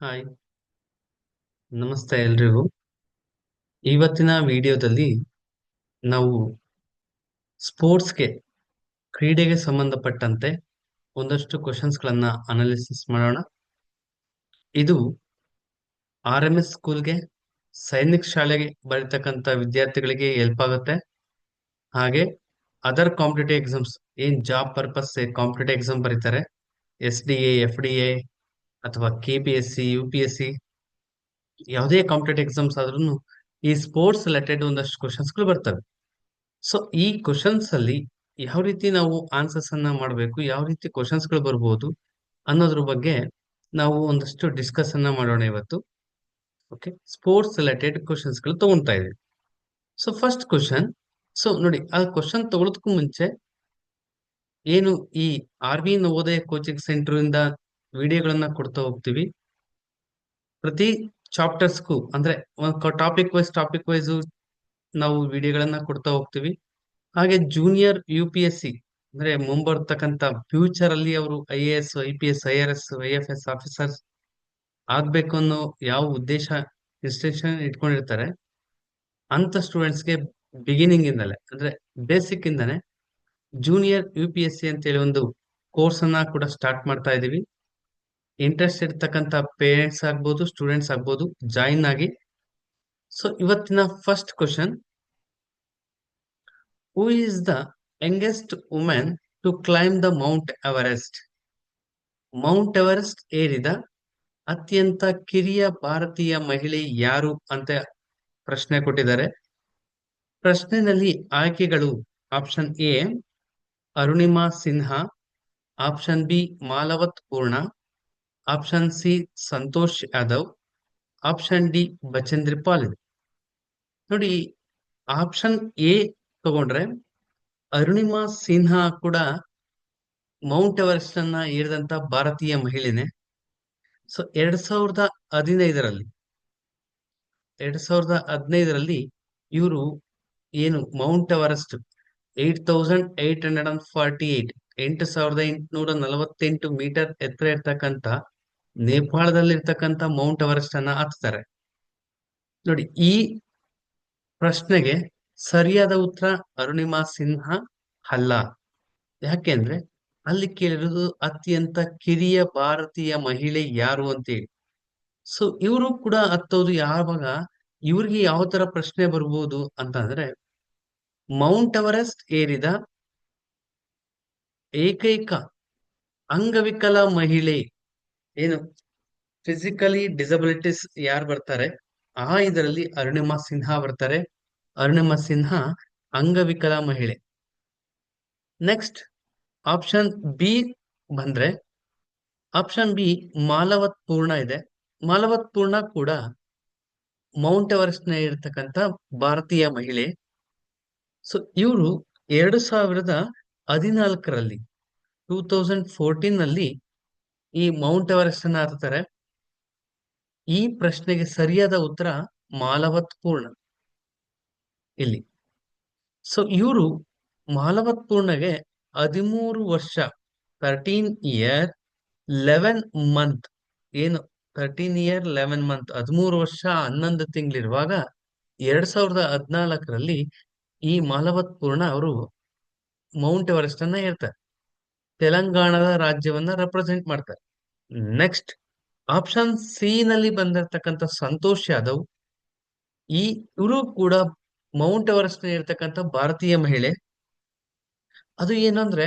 Hi. ನಮಸ್ತೆ ಎಲ್ರಿಗೂ. ಇವತ್ತಿನ ವಿಡಿಯೋದಲ್ಲಿ ನಾವು ಸ್ಪೋರ್ಟ್ಸ್ಗೆ ಕ್ರೀಡೆಗೆ ಸಂಬಂಧಪಟ್ಟಂತೆ ಒಂದಷ್ಟು ಕ್ವಶನ್ಸ್ಗಳನ್ನ ಅನಾಲಿಸಿಸ್ ಮಾಡೋಣ. ಇದು ಆರ್ ಎಂ ಎಸ್ ಸ್ಕೂಲ್ಗೆ, ಸೈನಿಕ್ ಶಾಲೆಗೆ ಬರೀತಕ್ಕಂಥ ವಿದ್ಯಾರ್ಥಿಗಳಿಗೆ ಹೆಲ್ಪ್ ಆಗುತ್ತೆ. ಹಾಗೆ ಅದರ್ ಕಾಂಪಿಟೇಟಿವ್ ಎಕ್ಸಾಮ್ಸ್, ಏನ್ ಜಾಬ್ ಪರ್ಪಸ್ ಕಾಂಪಿಟೇಟಿವ್ ಎಕ್ಸಾಮ್ ಬರೀತಾರೆ? S D A, F D A ಅಥವಾ K P S C U P S C ಯಾವುದೇ ಕಾಂಪಿಟೇಟಿವ್ ಎಕ್ಸಾಮ್ಸ್ ಆದ್ರೂ ಈ ಸ್ಪೋರ್ಟ್ಸ್ ರಿಲೇಟೆಡ್ ಒಂದಷ್ಟು ಕ್ವಶನ್ಸ್ಗಳು ಬರ್ತವೆ. ಸೊ ಈ ಕ್ವಶನ್ಸ್ ಅಲ್ಲಿ ಯಾವ ರೀತಿ ನಾವು ಆನ್ಸರ್ಸ್ ಅನ್ನ ಮಾಡಬೇಕು, ಯಾವ ರೀತಿ ಕ್ವಶನ್ಸ್ಗಳು ಬರ್ಬೋದು ಅನ್ನೋದ್ರ ಬಗ್ಗೆ ನಾವು ಒಂದಷ್ಟು ಡಿಸ್ಕಸ್ ಅನ್ನ ಮಾಡೋಣ ಇವತ್ತು. ಓಕೆ ಸ್ಪೋರ್ಟ್ಸ್ ರಿಲೇಟೆಡ್ ಕ್ವಶನ್ಸ್ಗಳು ತಗೊಂತಾ ಇದೀವಿ. ಸೊ ಫಸ್ಟ್ ಕ್ವಶನ್ ಸೊ ನೋಡಿ, ಆ ಕ್ವಶನ್ ತಗೊಳೋದಕ್ಕೂ ಮುಂಚೆ ಏನು ಈ R V Navodaya coaching centre ಇಂದ ವಿಡಿಯೋಗಳನ್ನ ಕೊಡ್ತಾ ಹೋಗ್ತೀವಿ. ಪ್ರತಿ ಚಾಪ್ಟರ್ಸ್ಗೂ ಅಂದ್ರೆ ಟಾಪಿಕ್ ವೈಸ್ ಟಾಪಿಕ್ ವೈಸ್ ನಾವು ವಿಡಿಯೋಗಳನ್ನ ಕೊಡ್ತಾ ಹೋಗ್ತೀವಿ. ಹಾಗೆ junior U P S C ಅಂದ್ರೆ ಮುಂಬರ್ತಕ್ಕಂಥ ಫ್ಯೂಚರ್ ಅಲ್ಲಿ ಅವರು I A S I P S I R S I F S officers ಆಗ್ಬೇಕು ಅನ್ನೋ ಯಾವ ಉದ್ದೇಶ ಇನ್ಸ್ಟಿಟ್ಯೂಷನ್ ಇಟ್ಕೊಂಡಿರ್ತಾರೆ. ಅಂತ ಸ್ಟೂಡೆಂಟ್ಸ್ಗೆ ಬಿಗಿನಿಂಗ್ ಇಂದಲೇ, ಅಂದ್ರೆ ಬೇಸಿಕ್ ಇಂದಾನೆ junior U P S C ಅಂತೇಳಿ ಒಂದು ಕೋರ್ಸ್ ಅನ್ನ ಕೂಡ ಸ್ಟಾರ್ಟ್ ಮಾಡ್ತಾ ಇದೀವಿ. ಇಂಟ್ರೆಸ್ಟ್ ಇರ್ತಕ್ಕಂಥ ಪೇರೆಂಟ್ಸ್ ಆಗ್ಬೋದು ಸ್ಟೂಡೆಂಟ್ಸ್ ಆಗ್ಬೋದು ಜಾಯಿನ್ ಆಗಿ. ಸೊ ಇವತ್ತಿನ first question who is the youngest women to climb the Mount Everest Mount Everest ಏರಿದ ಅತ್ಯಂತ ಕಿರಿಯ ಭಾರತೀಯ ಮಹಿಳೆ ಯಾರು ಅಂತ ಪ್ರಶ್ನೆ ಕೊಟ್ಟಿದ್ದಾರೆ. ಪ್ರಶ್ನೆನಲ್ಲಿ ಆಯ್ಕೆಗಳು option A Arunima Sinha option B Malavath Purna option C Santosh Yadav option D Bachendri Pal ನೋಡಿ ಆಪ್ಷನ್ ಎ ತಗೊಂಡ್ರೆ, ಅರುಣಿಮಾ ಸಿನ್ಹಾ ಕೂಡ ಮೌಂಟ್ ಎವರೆಸ್ಟ್ ಅನ್ನ ಏರಿದಂತ ಭಾರತೀಯ ಮಹಿಳೆನೆ. ಸೊ ಎರಡ್ ಸಾವಿರದ ಹದಿನೈದರಲ್ಲಿ, ಎರಡ್ ಸಾವಿರದ ಹದಿನೈದರಲ್ಲಿ ಇವರು ಏನು Mount Everest eight thousand eight hundred and forty eight ಎಂಟು ಸಾವಿರದ ಎಂಟುನೂರ ನಲವತ್ತೆಂಟು ಮೀಟರ್ ಎತ್ತರ ಇರ್ತಕ್ಕಂಥ ನೇಪಾಳದಲ್ಲಿರ್ತಕ್ಕಂಥ ಮೌಂಟ್ ಎವರೆಸ್ಟ್ ಅನ್ನ ಹತ್ತಾರೆ ನೋಡಿ, ಈ ಪ್ರಶ್ನೆಗೆ ಸರಿಯಾದ ಉತ್ತರ ಅರುಣಿಮಾ ಸಿನ್ಹಾ ಅಲ್ಲ. ಯಾಕೆಂದ್ರೆ ಅಲ್ಲಿ ಕೇಳಿರೋದು ಅತ್ಯಂತ ಕಿರಿಯ ಭಾರತೀಯ ಮಹಿಳೆ ಯಾರು ಅಂತೇಳಿ. ಸೊ ಇವರು ಕೂಡ ಹತ್ತೋದು ಯಾವಾಗ ಇವ್ರಿಗೆ ಯಾವ ತರ ಪ್ರಶ್ನೆ ಬರ್ಬೋದು ಅಂತಂದ್ರೆ, ಮೌಂಟ್ ಎವರೆಸ್ಟ್ ಏರಿದ ಏಕೈಕ ಅಂಗವಿಕಲ ಮಹಿಳೆ ಏನು? ಫಿಸಿಕಲಿ ಡಿಸಬಿಲಿಟೀಸ್ ಯಾರು ಬರ್ತಾರೆ? ಆ ಇದರಲ್ಲಿ ಅರುಣಿಮಾ ಸಿನ್ಹಾ ಬರ್ತಾರೆ. ಅರುಣಿಮಾ ಸಿನ್ಹಾ ಅಂಗವಿಕಲ ಮಹಿಳೆ. ನೆಕ್ಸ್ಟ್ ಆಪ್ಷನ್ ಬಿ ಬಂದ್ರೆ ಆಪ್ಷನ್ ಬಿ ಮಾಲವತ್ ಪೂರ್ಣ ಇದೆ. ಮಾಲವತ್ ಪೂರ್ಣ ಕೂಡ ಮೌಂಟ್ ಎವರೆಸ್ಟ್ನ ಇರತಕ್ಕಂತ ಭಾರತೀಯ ಮಹಿಳೆ. ಸೊ ಇವರು ಎರಡು ಸಾವಿರದ ಹದಿನಾಲ್ಕರಲ್ಲಿ ಟೂ ತೌಸಂಡ್ ಫೋರ್ಟೀನ್ನಲ್ಲಿ ಈ ಮೌಂಟ್ ಎವರೆಸ್ಟ್ ಅನ್ನ ಹತ್ತಾರೆ ಈ ಪ್ರಶ್ನೆಗೆ ಸರಿಯಾದ ಉತ್ತರ ಮಾಲವತ್ ಪೂರ್ಣ ಇಲ್ಲಿ. ಸೊ ಇವರು ಮಾಲವತ್ ಪೂರ್ಣಗೆ ಹದಿಮೂರು ವರ್ಷ ತರ್ಟೀನ್ ಇಯರ್ ಲೆವೆನ್ ಮಂತ್ ಏನು? ತರ್ಟೀನ್ ಇಯರ್ ಲೆವೆನ್ ಮಂತ್ ಹದಿಮೂರು ವರ್ಷ, ಹನ್ನೊಂದು ತಿಂಗಳಿರುವಾಗ ಎರಡ್ ಸಾವಿರದ ಹದಿನಾಲ್ಕರಲ್ಲಿ ಈ ಮಾಲವತ್ ಪೂರ್ಣ ಅವರು ಮೌಂಟ್ ಎವರೆಸ್ಟ್ ಅನ್ನ ಹೇಳ್ತಾರೆ ತೆಲಂಗಾಣದ ರಾಜ್ಯವನ್ನ ರೆಪ್ರೆಸೆಂಟ್ ಮಾಡ್ತಾರೆ. ನೆಕ್ಸ್ಟ್ ಆಪ್ಷನ್ ಸಿ ನಲ್ಲಿ ಬಂದಿರತಕ್ಕಂಥ ಸಂತೋಷ್ ಯಾದವ್. ಈ ಇವರು ಕೂಡ ಮೌಂಟ್ ಎವರೆಸ್ಟ್ ಇರ್ತಕ್ಕಂಥ ಭಾರತೀಯ ಮಹಿಳೆ. ಅದು ಏನಂದ್ರೆ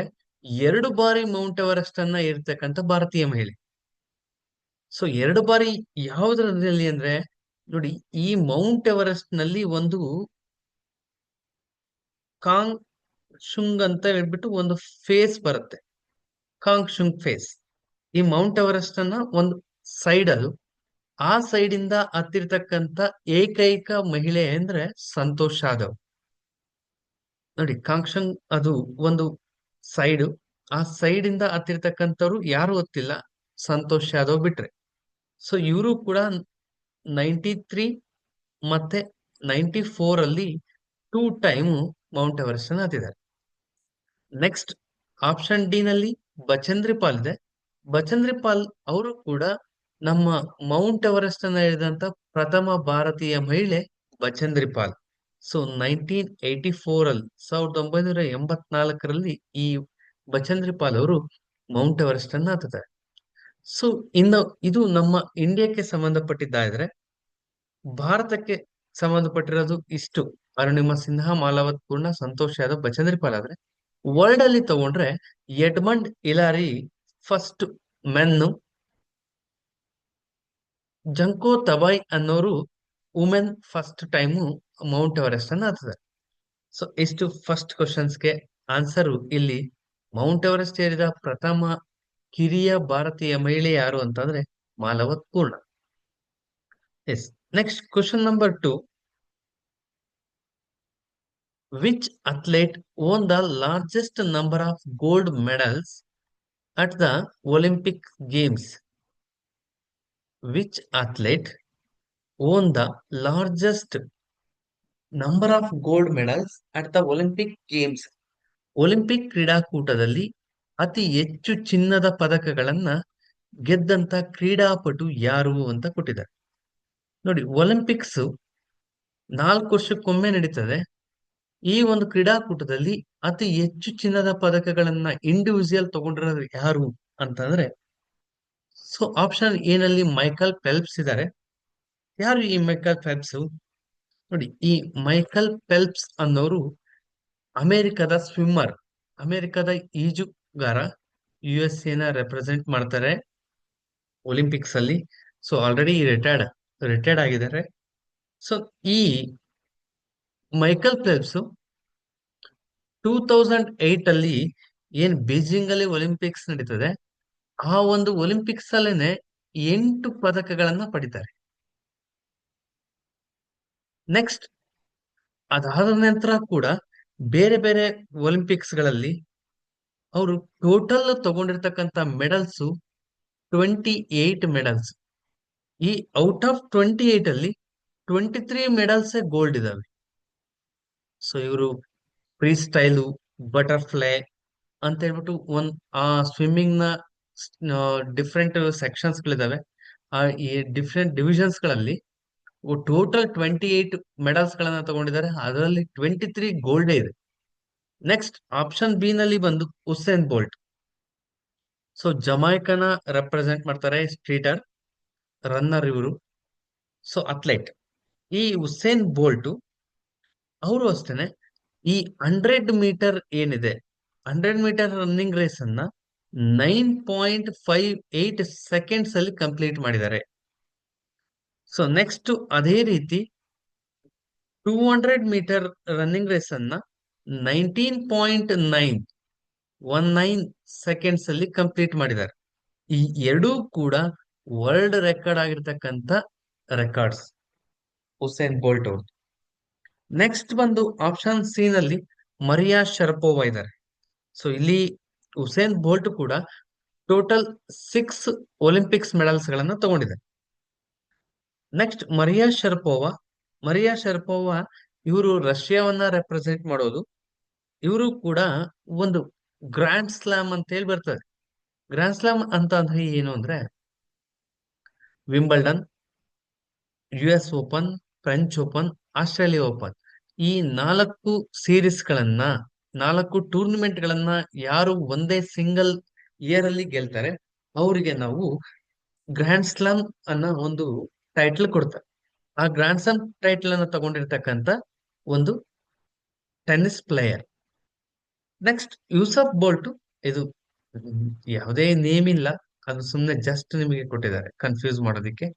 ಎರಡು ಬಾರಿ ಮೌಂಟ್ ಎವರೆಸ್ಟ್ ಅನ್ನ ಇರ್ತಕ್ಕಂಥ ಭಾರತೀಯ ಮಹಿಳೆ. ಸೊ ಎರಡು ಬಾರಿ ಯಾವುದರಲ್ಲಿ ಅಂದ್ರೆ ನೋಡಿ, ಈ ಮೌಂಟ್ ಎವರೆಸ್ಟ್ನಲ್ಲಿ ಒಂದು ಕಾಂಗ್ ಶುಂಗ್ ಅಂತ ಹೇಳ್ಬಿಟ್ಟು ಒಂದು ಫೇಸ್ ಬರುತ್ತೆ. ಕಾಂಗ್ ಶುಂಗ್ ಫೇಸ್ ಈ ಮೌಂಟ್ ಎವರೆಸ್ಟ್ ಅನ್ನ ಒಂದು ಸೈಡ್ ಅದು. ಆ ಸೈಡ್ ಇಂದ ಹತ್ತಿರ್ತಕ್ಕಂತ ಏಕೈಕ ಮಹಿಳೆ ಅಂದ್ರೆ ಸಂತೋಷ್ ಯಾದವ್. ನೋಡಿ ಕಾಂಕ್ಷಂಗ್ ಅದು ಒಂದು ಸೈಡ್ ಆ ಸೈಡ್ ಇಂದ ಹತ್ತಿರ್ತಕ್ಕಂಥವ್ರು ಯಾರು ಗೊತ್ತಿಲ್ಲ, ಸಂತೋಷ್ ಯಾದವ್ ಬಿಟ್ರೆ. ಸೊ ಇವರು ಕೂಡ ನೈಂಟಿ ತ್ರೀ ಮತ್ತೆ ನೈಂಟಿ ಫೋರ್ ಅಲ್ಲಿ ಟೂ ಟೈಮ್ ಮೌಂಟ್ ಎವರೆಸ್ಟ್ ಅನ್ನ ಹತ್ತಿದ್ದಾರೆ. ನೆಕ್ಸ್ಟ್ ಆಪ್ಷನ್ ಡಿ ನಲ್ಲಿ ಬಚೇಂದ್ರಿ ಪಾಲ್ ಇದೆ. ಬಚೇಂದ್ರಿ ಪಾಲ್ ಅವರು ಕೂಡ ನಮ್ಮ ಮೌಂಟ್ ಎವರೆಸ್ಟ್ ಅನ್ನ ಹೇಳಿದಂತ ಪ್ರಥಮ ಭಾರತೀಯ ಮಹಿಳೆ Bachendri Pal so nineteen eighty four ಅಲ್ಲಿ ಸಾವಿರದ ಒಂಬೈನೂರ ಎಂಬತ್ನಾಲ್ಕರಲ್ಲಿ ಈ ಬಚೇಂದ್ರಿ ಪಾಲ್ ಅವರು ಮೌಂಟ್ ಎವರೆಸ್ಟ್ ಅನ್ನ ಹತ್ತಾರೆ ಸೊ ಇನ್ನು ಇದು ನಮ್ಮ ಇಂಡಿಯಾಕ್ಕೆ ಸಂಬಂಧಪಟ್ಟಿದ್ದಾದ್ರೆ ಭಾರತಕ್ಕೆ ಸಂಬಂಧಪಟ್ಟಿರೋದು ಇಷ್ಟು. ಅರುಣಿಮಾ ಸಿನ್ಹಾ, ಮಾಲಾವತ್ ಪೂರ್ಣ, ಸಂತೋಷ್ ಯಾದವ್ ಬಚೇಂದ್ರಿ ಪಾಲ್ ಆದ್ರೆ ವರ್ಲ್ಡ್ ಅಲ್ಲಿ ತಗೊಂಡ್ರೆ ಎಡ್ಮಂಡ್ ಇಲಾರಿ ಫಸ್ಟ್ ಮೆನ್ನು ಜಂಕೋ ತಬಾಯ್ ಅನ್ನೋರು women first time Mount Everest ಅನ್ನ ಹತ್ತಿದ್ದಾರೆ ಸೊ ಇಷ್ಟು ಫಸ್ಟ್ ಕ್ವಶನ್ಸ್ಗೆ ಆನ್ಸರ್ ಇಲ್ಲಿ ಮೌಂಟ್ ಎವರೆಸ್ಟ್ ಏರಿದ ಪ್ರಥಮ ಕಿರಿಯ ಭಾರತೀಯ ಮಹಿಳೆ ಯಾರು ಅಂತಂದ್ರೆ Malavath Purna yes next question number two which athlete won the largest number of gold medals at the Olympic games which athlete won the largest number of gold medals at the Olympic games Olympic ಕ್ರೀಡಾಕೂಟದಲ್ಲಿ ಅತಿ ಹೆಚ್ಚು ಚಿನ್ನದ ಪದಕಗಳನ್ನ ಗೆದ್ದಂತ ಕ್ರೀಡಾಪಟು ಯಾರು ಅಂತ ಕೊಟ್ಟಿದ್ದಾರೆ. ನೋಡಿ Olympics ನಾಲ್ಕು ವರ್ಷಕ್ಕೊಮ್ಮೆ ನಡೀತದೆ. ಈ ಒಂದು ಕ್ರೀಡಾಕೂಟದಲ್ಲಿ ಅತಿ ಹೆಚ್ಚು ಚಿನ್ನದ ಪದಕಗಳನ್ನ ಇಂಡಿವಿಜುವಲ್ ತಗೊಂಡಿರೋದು ಯಾರು ಅಂತಂದ್ರೆ ಸೊ ಆಪ್ಷನ್ ಏನಲ್ಲಿ ಮೈಕಲ್ ಪೆಲ್ಪ್ಸ್ ಇದ್ದಾರೆ ಯಾರು ಈ ಮೈಕಲ್ ಪೆಲ್ಪ್ಸ್ ನೋಡಿ, ಈ ಮೈಕಲ್ ಪೆಲ್ಪ್ಸ್ ಅನ್ನೋರು ಅಮೆರಿಕದ ಸ್ವಿಮ್ಮರ್ ಅಮೆರಿಕದ ಈಜುಗಾರ ಯು ಎಸ್ ಎನ ರೆಪ್ರೆಸೆಂಟ್ ಮಾಡ್ತಾರೆ ಒಲಿಂಪಿಕ್ಸ್ ಅಲ್ಲಿ. ಸೊ ಆಲ್ರೆಡಿ ರಿಟೈರ್ಡ್ ರಿಟೈರ್ಡ್ ಆಗಿದ್ದಾರೆ. ಸೊ ಈ Michael Phelps two thousand eight ಅಲ್ಲಿ ಏನ್ ಬೀಜಿಂಗ್ ಅಲ್ಲಿ ಒಲಿಂಪಿಕ್ಸ್ ನಡೀತದೆ, ಆ ಒಂದು ಒಲಿಂಪಿಕ್ಸ್ ಅಲ್ಲೇನೆ ಎಂಟು ಪದಕಗಳನ್ನ ಪಡಿತಾರೆ. ನೆಕ್ಸ್ಟ್ ಅದಾದ ನಂತರ ಕೂಡ ಬೇರೆ ಬೇರೆ ಒಲಿಂಪಿಕ್ಸ್ಗಳಲ್ಲಿ ಅವರು ಟೋಟಲ್ ತಗೊಂಡಿರ್ತಕ್ಕಂಥ ಮೆಡಲ್ಸ್ ಟ್ವೆಂಟಿ ಏಟ್ ಮೆಡಲ್ಸ್ ಈ ಔಟ್ ಆಫ್ ಟ್ವೆಂಟಿ ಏಟ್ ಅಲ್ಲಿ ಟ್ವೆಂಟಿ ತ್ರೀ ಮೆಡಲ್ಸ್ ಗೋಲ್ಡ್ ಇದಾವೆ. ಸೊ ಇವರು ಫ್ರೀ ಸ್ಟೈಲು ಬಟರ್ಫ್ಲೈ ಅಂತ ಹೇಳ್ಬಿಟ್ಟು ಒಂದ್, ಆ ಸ್ವಿಮ್ಮಿಂಗ್ನ ಡಿಫ್ರೆಂಟ್ ಸೆಕ್ಷನ್ಸ್ ಗಳಿದಾವೆ. ಆ, ಈ ಡಿಫ್ರೆಂಟ್ ಡಿವಿಷನ್ಸ್ಗಳಲ್ಲಿ ಟೋಟಲ್ ಟ್ವೆಂಟಿ ಏಟ್ ಮೆಡಲ್ಸ್ ಗಳನ್ನ ತಗೊಂಡಿದ್ದಾರೆ. ಅದರಲ್ಲಿ ಟ್ವೆಂಟಿ ತ್ರೀ ಗೋಲ್ಡ್ ಇದೆ. ನೆಕ್ಸ್ಟ್ ಆಪ್ಷನ್ ಬಿ ನಲ್ಲಿ ಬಂದು ಹುಸೇನ್ ಬೋಲ್ಟ್ ಸೊ ಜಮಾಯ್ಕನ ರೆಪ್ರೆಸೆಂಟ್ ಮಾಡ್ತಾರೆ ಸ್ಟ್ರೀಟರ್ ರನ್ನರ್ ಇವರು. ಸೊ ಅಥ್ಲೆಟ್ ಈ ಹುಸೇನ್ ಬೋಲ್ಟ್ ಅವರು ಅಷ್ಟೇನೆ. ಈ ಹಂಡ್ರೆಡ್ ಮೀಟರ್ ಏನಿದೆ ಹಂಡ್ರೆಡ್ ಮೀಟರ್ ರನ್ನಿಂಗ್ ರೇಸ್ ಅನ್ನ nine point five eight seconds ಅಲ್ಲಿ ಕಂಪ್ಲೀಟ್ ಮಾಡಿದ್ದಾರೆ. ಸೊ ನೆಕ್ಸ್ಟ್ ಅದೇ ರೀತಿ two hundred metre running race ಅನ್ನ nineteen point nine one nine seconds ಅಲ್ಲಿ ಕಂಪ್ಲೀಟ್ ಮಾಡಿದ್ದಾರೆ. ಈ ಎರಡೂ ಕೂಡ ವರ್ಲ್ಡ್ ರೆಕಾರ್ಡ್ ಆಗಿರ್ತಕ್ಕಂಥ ರೆಕಾರ್ಡ್ಸ್ ಹುಸೇನ್ ಬೋಲ್ಟ್ ಅವ್ರು ನೆಕ್ಸ್ಟ್ ಬಂದು ಆಪ್ಷನ್ ಸಿ ನಲ್ಲಿ ಮರಿಯಾ ಶರಪೋವಾ ಇದ್ದಾರೆ ಸೊ ಇಲ್ಲಿ ಹುಸೇನ್ ಬೋಲ್ಟ್ ಕೂಡ ಟೋಟಲ್ ಸಿಕ್ಸ್ ಒಲಿಂಪಿಕ್ಸ್ ಮೆಡಲ್ಸ್ ಗಳನ್ನ ತಗೊಂಡಿದೆ. Next Maria Sharapova. Maria Sharapova ಇವರು ರಷ್ಯಾವನ್ನ ರೆಪ್ರೆಸೆಂಟ್ ಮಾಡೋದು. ಇವರು ಕೂಡ ಒಂದು ಗ್ರ್ಯಾಂಡ್ ಸ್ಲಾಮ್ ಅಂತ ಹೇಳಿ ಬರ್ತದೆ. ಗ್ರ್ಯಾಂಡ್ ಸ್ಲಾಮ್ ಅಂತ ಅಂದ್ರೆ ಏನು ಅಂದ್ರೆ Wimbledon U S open French open Australia open ಈ ನಾಲ್ಕು ಸೀರೀಸ್ ಗಳನ್ನ ನಾಲ್ಕು ಟೂರ್ನಿಮೆಂಟ್ ಗಳನ್ನ ಯಾರು ಒಂದೇ ಸಿಂಗಲ್ ಇಯರ್ ಅಲ್ಲಿ ಗೆಲ್ತಾರೆ, ಅವರಿಗೆ ನಾವು ಗ್ರ್ಯಾಂಡ್ ಸ್ಲಾಮ್ ಅನ್ನ ಒಂದು ಟೈಟಲ್ ಕೊಡ್ತಾರೆ. ಆ ಗ್ರ್ಯಾಂಡ್ ಸ್ಲಾಮ್ ಟೈಟಲ್ ಅನ್ನ ತಗೊಂಡಿರ್ತಕ್ಕಂಥ ಒಂದು tennis player. Next, Usain Bolt. ಇದು ಯಾವುದೇ ನೇಮ್ ಇಲ್ಲ ಅದು ಸುಮ್ಮನೆ ಜಸ್ಟ್ ನಿಮಗೆ ಕೊಟ್ಟಿದ್ದಾರೆ, ಕನ್ಫ್ಯೂಸ್ ಮಾಡೋದಿಕ್ಕೆ.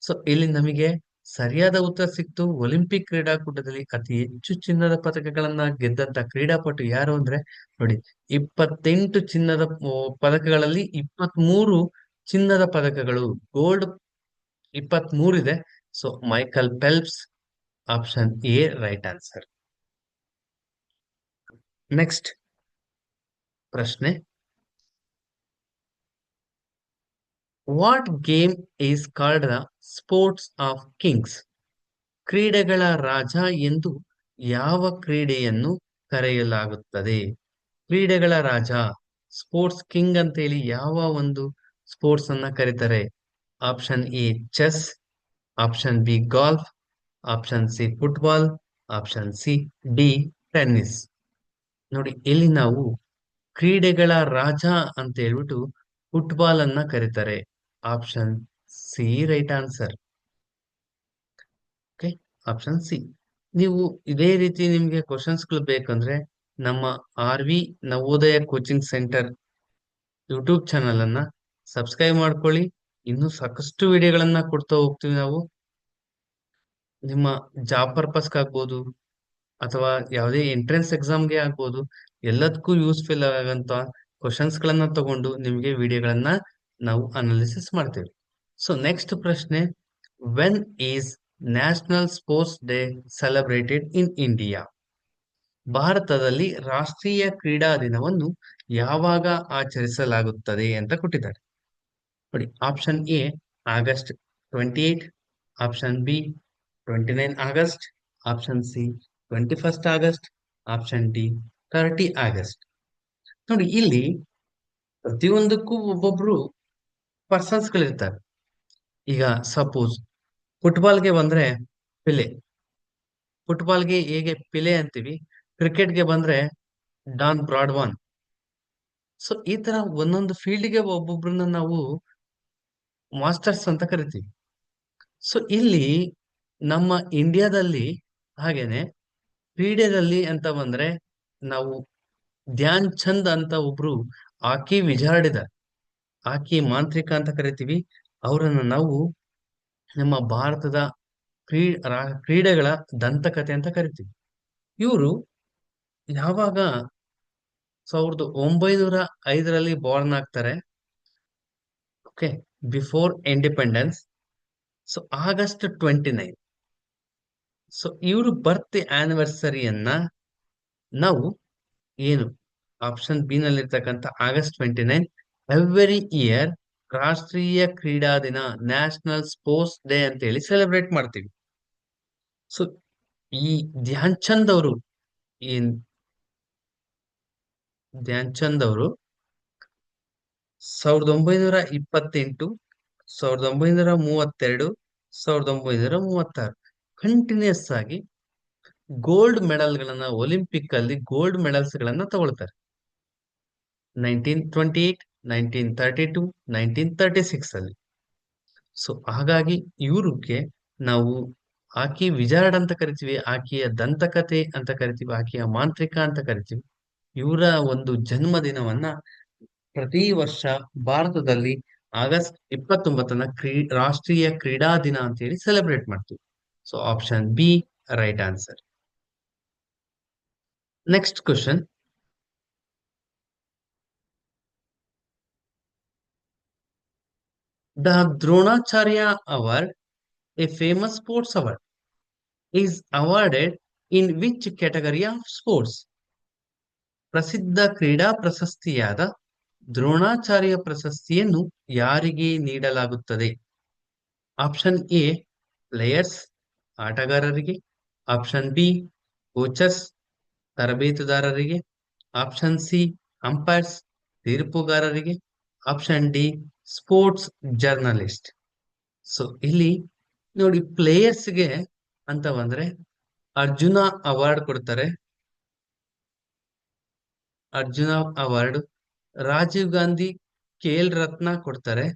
ಸೊ, ಇಲ್ಲಿ ನಮಗೆ ಸರಿಯಾದ ಉತ್ತರ ಸಿಕ್ತು. ಒಲಿಂಪಿಕ್ ಕ್ರೀಡಾಕೂಟದಲ್ಲಿ ಅತಿ ಹೆಚ್ಚು ಚಿನ್ನದ ಪದಕಗಳನ್ನ ಗೆದ್ದಂತ ಕ್ರೀಡಾಪಟು ಯಾರು ಅಂದ್ರೆ ನೋಡಿ, ಇಪ್ಪತ್ತೆಂಟು ಚಿನ್ನದ ಪದಕಗಳಲ್ಲಿ ಇಪ್ಪತ್ಮೂರು ಚಿನ್ನದ ಪದಕಗಳು, ಗೋಲ್ಡ್ ಇಪ್ಪತ್ಮೂರು ಇದೆ. So, Michael Phelps option A, right answer. Next ಪ್ರಶ್ನೆ. What game is called the sports of kings ಕ್ರೀಡೆಗಳ ರಾಜ ಎಂದು ಯಾವ ಕ್ರೀಡೆಯನ್ನು ಕರೆಯಲಾಗುತ್ತದೆ? ಕ್ರೀಡೆಗಳ ರಾಜ ಸ್ಪೋರ್ಟ್ಸ್ ಕಿಂಗ್ ಅಂತೇಳಿ ಯಾವ ಒಂದು ಸ್ಪೋರ್ಟ್ಸ್ ಅನ್ನ ಕರೀತಾರೆ? Option A chess option B golf option C football option C D tennis ನೋಡಿ, ಇಲ್ಲಿ ನಾವು ಕ್ರೀಡೆಗಳ ರಾಜ ಅಂತ ಹೇಳ್ಬಿಟ್ಟು ಫುಟ್ಬಾಲ್ ಅನ್ನ ಕರೀತಾರೆ. Option C right answer okay option C ನೀವು ಇದೇ ರೀತಿ ನಿಮ್ಗೆ ಕ್ವಶನ್ಸ್ಗಳು ಬೇಕಂದ್ರೆ ನಮ್ಮ R V Navodaya coaching centre YouTube channel ಅನ್ನ ಸಬ್ಸ್ಕ್ರೈಬ್ ಮಾಡ್ಕೊಳ್ಳಿ. ಇನ್ನು ಸಾಕಷ್ಟು ವಿಡಿಯೋಗಳನ್ನ ಕೊಡ್ತಾ ಹೋಗ್ತೀವಿ ನಾವು. ನಿಮ್ಮ ಜಾಬ್ ಪರ್ಪಸ್ಗೆ ಆಗ್ಬೋದು, ಅಥವಾ ಯಾವುದೇ ಎಂಟ್ರೆನ್ಸ್ ಎಕ್ಸಾಮ್ಗೆ ಆಗ್ಬೋದು, ಎಲ್ಲದಕ್ಕೂ ಯೂಸ್ಫುಲ್ ಆಗಂತ ಕ್ವಶನ್ಸ್ ಗಳನ್ನ ತಗೊಂಡು ನಿಮಗೆ ವಿಡಿಯೋಗಳನ್ನ ನಾವು ಅನಾಲಿಸಿಸ್ ಮಾಡ್ತೇವೆ. ಸೊ ನೆಕ್ಸ್ಟ್ ಪ್ರಶ್ನೆ when is national sports day celebrated in India ಭಾರತದಲ್ಲಿ ರಾಷ್ಟ್ರೀಯ ಕ್ರೀಡಾ ದಿನವನ್ನು ಯಾವಾಗ ಆಚರಿಸಲಾಗುತ್ತದೆ ಅಂತ ಕೊಟ್ಟಿದ್ದಾರೆ. ನೋಡಿ option A August twenty eight option B twenty nine August option C twenty first August option D thirty August. ನೋಡಿ, ಇಲ್ಲಿ ಪ್ರತಿಯೊಂದಕ್ಕೂ ಒಬ್ಬೊಬ್ರು ಪರ್ಸನ್ಸ್ ಗಳಿರ್ತಾರೆ ಈಗ ಸಪೋಸ್ ಫುಟ್ಬಾಲ್ಗೆ ಬಂದ್ರೆ ಪಿಲೆ ಫುಟ್ಬಾಲ್ಗೆ ಹೇಗೆ ಪಿಲೆ ಅಂತೀವಿ? ಕ್ರಿಕೆಟ್ಗೆ ಬಂದ್ರೆ ಡಾನ್ ಬ್ರಾಡ್ವಾನ್ ಸೊ ಈ ತರ ಒಂದೊಂದು ಫೀಲ್ಡ್ಗೆ ಒಬ್ಬೊಬ್ರನ್ನ ನಾವು ಮಾಸ್ಟರ್ಸ್ ಅಂತ ಕರಿತೀವಿ. ಸೊ ಇಲ್ಲಿ ನಮ್ಮ ಇಂಡಿಯಾದಲ್ಲಿ ಹಾಗೇನೆ, ಕ್ರೀಡೆಯಲ್ಲಿ ಅಂತ ಬಂದ್ರೆ ನಾವು ಧ್ಯಾನ್ ಚಂದ್ ಅಂತ ಒಬ್ರು ಹಾಕಿ ವಿಜಾರ್ಡ್ ಹಾಕಿ ಮಾಂತ್ರಿಕ ಅಂತ ಕರಿತೀವಿ. ಅವರನ್ನು ನಾವು ನಮ್ಮ ಭಾರತದ ಕ್ರೀ ಕ್ರೀಡೆಗಳ ದಂತಕತೆ ಅಂತ ಕರಿತೀವಿ. ಇವರು ಯಾವಾಗ ಸಾವಿರದ ಒಂಬೈನೂರ ಐದರಲ್ಲಿ ಬಾರ್ನ್ ಆಗ್ತಾರೆ. Okay before independence so August twenty nine so ಇವರು ಬರ್ತ್ ಆನಿವರ್ಸರಿಯನ್ನ ನಾವು ಏನು option B ನಲ್ಲಿರ್ತಕ್ಕಂಥ August twenty nine every year ರಾಷ್ಟ್ರೀಯ ಕ್ರೀಡಾ ದಿನ ನ್ಯಾಷನಲ್ ಸ್ಪೋರ್ಟ್ಸ್ ಡೇ ಅಂತ ಹೇಳಿ ಸೆಲೆಬ್ರೇಟ್ ಮಾಡ್ತೀವಿ. ಸೊ ಈ ಧ್ಯಾನ್ ಚಂದ್ ಅವರು ಏನ್ ಧ್ಯಾನ್ ಚಂದ್ ಅವರು ಸಾವಿರದ ಒಂಬೈನೂರ ಇಪ್ಪತ್ತೆಂಟು ಸಾವಿರದ ಒಂಬೈನೂರ ಮೂವತ್ತೆರಡು ಸಾವಿರದ ಒಂಬೈನೂರ ಮೂವತ್ತಾರು. ಕಂಟಿನ್ಯೂಸ್ ಆಗಿ ಗೋಲ್ಡ್ ಮೆಡಲ್ ಗಳನ್ನ ಒಲಿಂಪಿಕ್ ಅಲ್ಲಿ ಗೋಲ್ಡ್ ಮೆಡಲ್ಸ್ ಗಳನ್ನ ತಗೊಳ್ತಾರೆ. Nineteen twenty eight nineteen thirty two, nineteen thirty six ಅಲ್ಲಿ. ಸೊ ಹಾಗಾಗಿ ಇವ್ರಿಗೆ ನಾವು ಆಕಿ ವಿಜಾರ್ಡ್ ಅಂತ ಕರಿತೀವಿ, ಆಕೆಯ ದಂತಕತೆ ಅಂತ ಕರಿತೀವಿ, ಆಕೆಯ ಮಾಂತ್ರಿಕ ಅಂತ ಕರಿತೀವಿ. ಇವರ ಒಂದು ಜನ್ಮದಿನವನ್ನ ಪ್ರತಿ ವರ್ಷ ಭಾರತದಲ್ಲಿ ಆಗಸ್ಟ್ ಇಪ್ಪತ್ತೊಂಬತ್ತನ ಕ್ರೀ, ರಾಷ್ಟ್ರೀಯ ಕ್ರೀಡಾ ದಿನ ಅಂತ ಹೇಳಿ ಸೆಲೆಬ್ರೇಟ್ ಮಾಡ್ತೀವಿ. So option B right answer next question the Dronacharya award a famous sports award is awarded in which category of sports ಪ್ರಸಿದ್ಧ ಕ್ರೀಡಾ ಪ್ರಶಸ್ತಿಯಾದ ದ್ರೋಣಾಚಾರ್ಯ ಪ್ರಶಸ್ತಿಯನ್ನು ಯಾರಿಗೆ ನೀಡಲಾಗುತ್ತದೆ? ಆಪ್ಷನ್ ಎ ಪ್ಲೇಯರ್ಸ್ ಆಟಗಾರರಿಗೆ. ಆಪ್ಷನ್ ಬಿ ಕೋಚರ್ಸ್ ತರಬೇತುದಾರರಿಗೆ. Option C umpires ತೀರ್ಪುಗಾರರಿಗೆ. Option D sports journalist so ಇಲ್ಲಿ ನೋಡಿ ಪ್ಲೇಯರ್ಸ್ಗೆ ಅಂತ ಬಂದ್ರೆ ಅರ್ಜುನ ಅವಾರ್ಡ್ ಕೊಡ್ತಾರೆ. ಅರ್ಜುನ ಅವಾರ್ಡ್ ರಾಜೀವ್ ಗಾಂಧಿ ಖೇಲ್ ರತ್ನ ಕೊಡ್ತಾರೆ.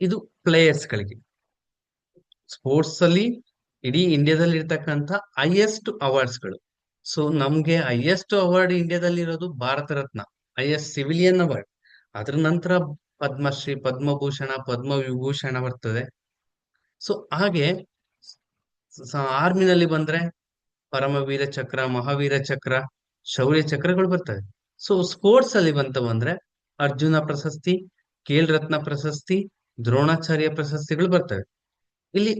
ಇದು ಪ್ಲೇಯರ್ಸ್ ಗಳಿಗೆ. ಸ್ಪೋರ್ಟ್ಸ್ ಅಲ್ಲಿ ಇಡೀ ಇಂಡಿಯಾದಲ್ಲಿ ಇರ್ತಕ್ಕಂಥ ಹೈಯೆಸ್ಟ್ ಅವಾರ್ಡ್ಸ್ಗಳು. ಸೊ ನಮ್ಗೆ ಹೈಯೆಸ್ಟ್ ಅವಾರ್ಡ್ ಇಂಡಿಯಾದಲ್ಲಿ ಇರೋದು Bharat Ratna. Highest civilian award ಅದ್ರ ನಂತರ ಪದ್ಮಶ್ರೀ, ಪದ್ಮಭೂಷಣ ಪದ್ಮ ವಿಭೂಷಣ ಬರ್ತದೆ ಸೊ ಹಾಗೆ ಆರ್ಮಿನಲ್ಲಿ ಬಂದ್ರೆ ಪರಮವೀರ ಚಕ್ರ, ಮಹಾವೀರ ಚಕ್ರ, ಶೌರ್ಯ ಚಕ್ರಗಳು ಬರ್ತವೆ. ಸೊ ಸ್ಪೋರ್ಟ್ಸ್ ಅಲ್ಲಿ ಬಂತ ಬಂದ್ರೆ ಅರ್ಜುನ ಪ್ರಶಸ್ತಿ, ಕೇಲ್ ರತ್ನ ಪ್ರಶಸ್ತಿ, ದ್ರೋಣಾಚಾರ್ಯ ಪ್ರಶಸ್ತಿಗಳು ಬರ್ತವೆ. ಇಲ್ಲಿ